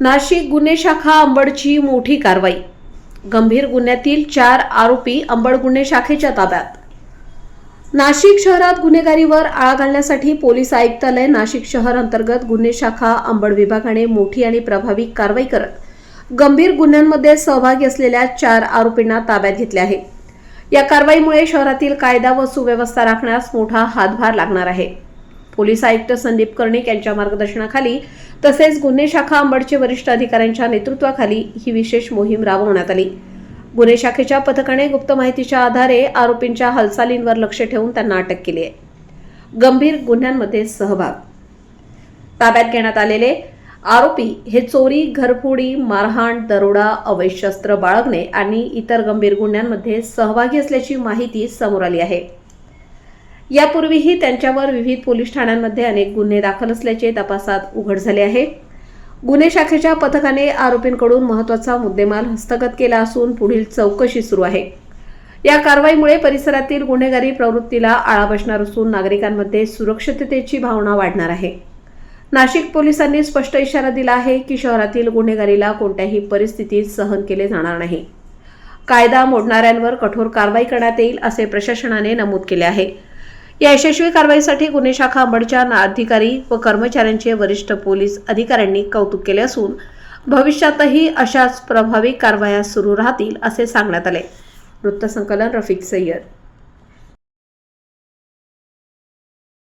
नाशिक गुन्हे शाखा अंबडची मोठी कारवाई. गंभीर गुन्ह्यातील चार आरोपी अंबड गुन्हे शाखेच्या ताब्यात. नाशिक शहरात गुन्हेगारीवर आळा घालण्यासाठी पोलीस आयुक्तालय नाशिक शहर अंतर्गत गुन्हे शाखा अंबड विभागाने मोठी आणि प्रभावी कारवाई करत गंभीर गुन्ह्यांमध्ये सहभागी असलेल्या चार आरोपींना ताब्यात घेतले आहे. या कारवाईमुळे शहरातील कायदा व सुव्यवस्था राखण्यास मोठा हातभार लागणार आहे. पोलीस आयुक्त संदीप कर्णिक यांच्या मार्गदर्शनाखाली तसेच गुन्हे शाखा अंबडचे वरिष्ठ अधिकाऱ्यांच्या नेतृत्वाखाली ही विशेष मोहीम राबवण्यात आली. गुन्हे शाखेच्या पथकाने गुप्त माहितीच्या आधारे आरोपींच्या हालचालींवर लक्ष ठेवून त्यांना अटक केली आहे. गंभीर गुन्ह्यांमध्ये सहभाग. ताब्यात घेण्यात आलेले आरोपी हे चोरी घरफोडी मारहाण दरोडा अवैध शस्त्र बाळगणे आणि इतर गंभीर गुन्ह्यांमध्ये सहभागी असल्याची माहिती समोर आली आहे. यापूर्वीही त्यांच्यावर विविध पोलीस ठाण्यांमध्ये अनेक गुन्हे दाखल असल्याचे तपासात उघड झाले आहे. गुन्हे शाखेच्या पथकाने आरोपींकडून महत्त्वाचा मुद्देमाल हस्तगत केला असून पुढील चौकशी सुरू आहे. या कारवाईमुळे परिसरातील गुन्हेगारी प्रवृत्तीला आळा बसणार असून नागरिकांमध्ये सुरक्षिततेची भावना वाढणार आहे. नाशिक पोलिसांनी स्पष्ट इशारा दिला आहे की शहरातील गुन्हेगारीला कोणत्याही परिस्थितीत सहन केले जाणार नाही. कायदा मोडणाऱ्यांवर कठोर कारवाई करण्यात येईल असे प्रशासनाने नमूद केले आहे. या यशस्वी कारवाईसाठी गुन्हे शाखा अंबडच्या ना- अधिकारी व कर्मचाऱ्यांचे वरिष्ठ पोलीस अधिकाऱ्यांनी कौतुक केले असून भविष्यातही अशाच प्रभावी कारवाया सुरू राहतील असे सांगण्यात आले. वृत्तसंकलन रफिक सय्यद